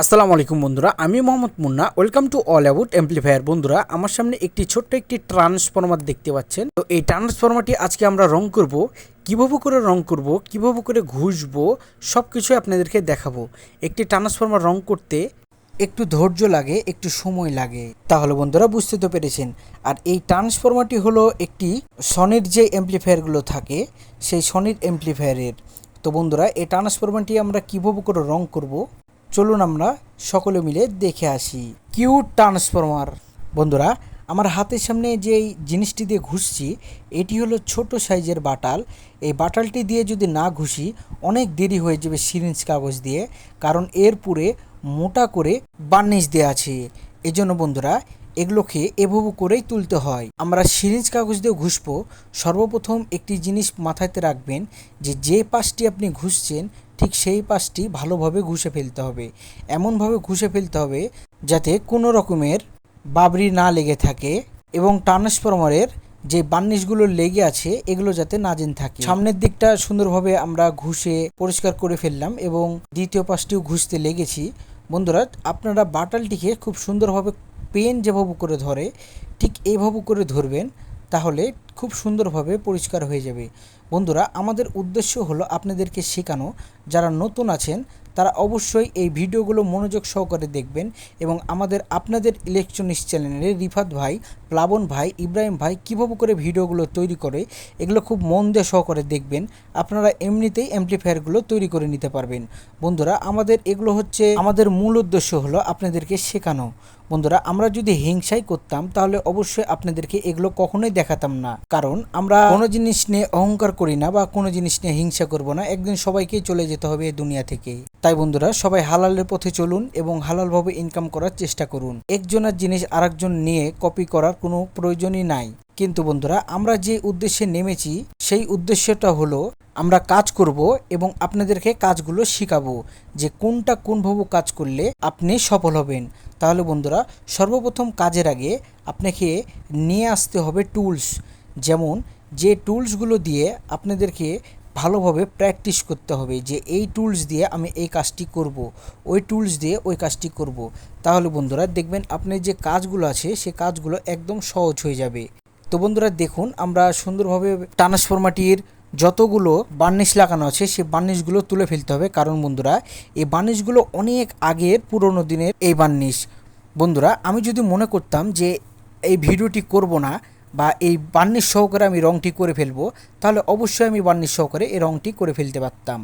আসসালামু আলাইকুম বন্ধুরা, আমি Mohammad Munna. Welcome to all about amplifier বন্ধুরা, আমার সামনে একটি ছোট্ট একটি ট্রান্সফরমার দেখতে পাচ্ছেন। তো এই ট্রান্সফরমারটি আজকে আমরা রং করব। কীভাবে করে রং করব, কীভাবে করে ঘুষবো সব কিছুই আপনাদেরকে দেখাবো। একটি ট্রান্সফরমার রং করতে একটু ধৈর্য লাগে, একটু সময় লাগে। তাহলে বন্ধুরা, বুঝতে তো পেরেছেন। আর এই ট্রান্সফরমারটি হলো একটি সনির যে এমপ্লিফায়ারগুলো থাকে, সেই সনির এমপ্লিফায়ারের তো বন্ধুরা, এই ট্রান্সফরমারটি আমরা কীভাবে করে রং করব? চলুন আমরা সকলে মিলে দেখে আসি। Q transformer. বন্ধুরা, আমার হাতের সামনে যেই জিনিসটি দিয়ে ঘুষছি, এটি হলো ছোট সাইজের বাটাল। এই বাটালটি দিয়ে যদি না ঘুষি, অনেক দেরি হয়ে যাবে সিরিঞ্জ কাগজ দিয়ে, কারণ এর পুরে মোটা করে বার্নিশ দেওয়া আছে। এজন্য বন্ধুরা এগুলোকে এভাবে করেই তুলতে হয়। আমরা সিরিঞ্জ কাগজ দিয়ে ঘুষবো। সর্বপ্রথম একটি জিনিস মাথাতে রাখবেন যে যে পাশটি আপনি ঘুষছেন, ঠিক সেই পাশটি ভালোভাবে ঘুষে ফেলতে হবে। এমনভাবে ঘুষে ফেলতে হবে যাতে কোনো রকমের বাবরি না লেগে থাকে এবং ট্রান্সফরমারের যে বার্নিশগুলো লেগে আছে, এগুলো যাতে না জেন থাকে। সামনের দিকটা সুন্দরভাবে আমরা ঘুষে পরিষ্কার করে ফেললাম এবং দ্বিতীয় পাশটিও ঘুষতে লেগেছি। বন্ধুরা, আপনারা বাটালটিকে খুব সুন্দরভাবে পেন যেভাবে করে ধরে, ঠিক এইভাবে করে ধরবেন, তাহলে খুব সুন্দরভাবে পরিষ্কার হয়ে যাবে। বন্ধুরা, আমাদের উদ্দেশ্য হলো আপনাদেরকে শেখানো। যারা নতুন আছেন, তারা অবশ্যই এই ভিডিওগুলো মনোযোগ সহকারে দেখবেন এবং আমাদের আপনাদের ইলেকট্রনিক্স চ্যানেলে রিফাত ভাই প্লাবন ভাই, ইব্রাহিম ভাই কীভাবে করে ভিডিওগুলো তৈরি করে, এগুলো খুব মন দিয়ে সহকারে দেখবেন। আপনারা এমনিতেই অ্যাম্পলিফায়ারগুলো তৈরি করে নিতে পারবেন। বন্ধুরা, আমাদের এগুলো হচ্ছে, আমাদের মূল উদ্দেশ্য হলো আপনাদেরকে শেখানো। বন্ধুরা, আমরা যদি হিংসাই করতাম, তাহলে অবশ্যই আপনাদেরকে এগুলো কখনোই দেখাতাম না। কারণ আমরা কোনো জিনিস নিয়ে অহংকার করি না বা কোনো জিনিস নিয়ে হিংসা করব না, একদিন সবাইকেই চলে যেতে হবে এই দুনিয়া থেকে। তাই বন্ধুরা, সবাই হালালের পথে চলুন এবং হালালভাবে ইনকাম করার চেষ্টা করুন। একজনের জিনিস আরেকজন নিয়ে কপি করার কোনো প্রয়োজনই নাই। কিন্তু বন্ধুরা, আমরা যে উদ্দেশ্যে নেমেছি, সেই উদ্দেশ্যটা হলো, আমরা কাজ করব এবং আপনাদেরকে কাজগুলো শিখাবো যে কোনটা কোনভাবে কাজ করলে আপনি সফল হবেন। তাহলে বন্ধুরা, সর্বপ্রথম কাজের আগে আপনাকে নিয়ে আসতে হবে টুলস। যেমন, যে টুলসগুলো দিয়ে আপনাদেরকে ভালোভাবে প্র্যাকটিস করতে হবে যে এই টুলস দিয়ে আমি এই কাজটি করব, ওই টুলস দিয়ে ওই কাজটি করব। তাহলে বন্ধুরা দেখবেন আপনার যে কাজগুলো আছে, সে কাজগুলো একদম সহজ হয়ে যাবে। তো বন্ধুরা দেখুন, আমরা সুন্দরভাবে ট্রান্সফরমাটির যতগুলো বার্নিশ লাগানো আছে সেই বার্নিশগুলো তুলে ফেলতে হবে। কারণ বন্ধুরা, এই বার্নিশগুলো অনেক আগের পুরনো দিনের এই বার্নিশ বন্ধুরা, আমি যদি মনে করতাম যে এই ভিডিওটি করব না বা এই বার্নিশ সহকারে আমি রঙটি করে ফেলব, তাহলে অবশ্যই আমি বার্নিশ সহকারে এই রঙটি করে ফেলতে পারতাম।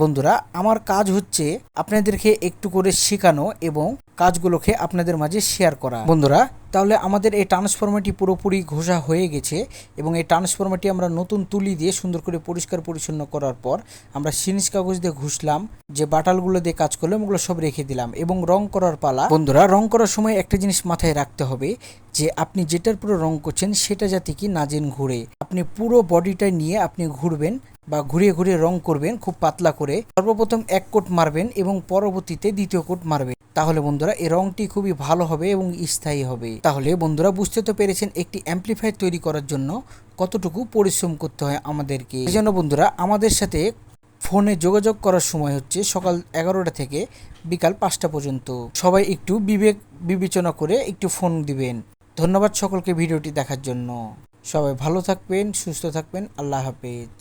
বন্ধুরা, আমার কাজ হচ্ছে আপনাদেরকে একটু করে শেখানো এবং কাজগুলোকে আপনাদের মাঝে শেয়ার করা। বন্ধুরা, তাহলে আমাদের এই ট্রান্সফরমারটি পুরোপুরি ঘোষা হয়ে গেছে এবং এই ট্রান্সফরমারটি আমরা নতুন তুলি দিয়ে সুন্দর করে পরিষ্কার পরিচ্ছন্ন করার পর আমরা সিনিস কাগজ দিয়ে ঘুষলাম, যে বাটালগুলো দিয়ে কাজ করলাম, ওগুলো সব রেখে দিলাম এবং রং করার পালা। বন্ধুরা, রং করার সময় একটা জিনিস মাথায় রাখতে হবে, যে আপনি যেটার পুরো রং করছেন সেটা যাতে কি নাজেন ঘুরে। আপনি পুরো বডিটা নিয়ে আপনি ঘুরবেন বা ঘুরিয়ে ঘুরিয়ে রং করবেন, খুব পাতলা করে। সর্বপ্রথম এক কোট মারবেন এবং পরবর্তীতে দ্বিতীয় কোট মারবেন। তাহলে বন্ধুরা, এই রংটি খুবই ভালো হবে এবং স্থায়ী হবে। তাহলে বন্ধুরা, বুঝতে তো পেরেছেন, একটি অ্যাম্পলিফায়ার তৈরি করার জন্য কতটুকু পরিশ্রম করতে হয় আমাদেরকে। এই জন্য বন্ধুরা, আমাদের সাথে ফোনে যোগাযোগ করার সময় হচ্ছে সকাল এগারোটা থেকে বিকাল পাঁচটা পর্যন্ত। সবাই একটু বিবেক, বিবেচনা করে একটু ফোন দিবেন। ধন্যবাদ সকলকে ভিডিওটি দেখার জন্য। সবাই ভালো থাকবেন, সুস্থ থাকবেন, আল্লাহ হাফেজ।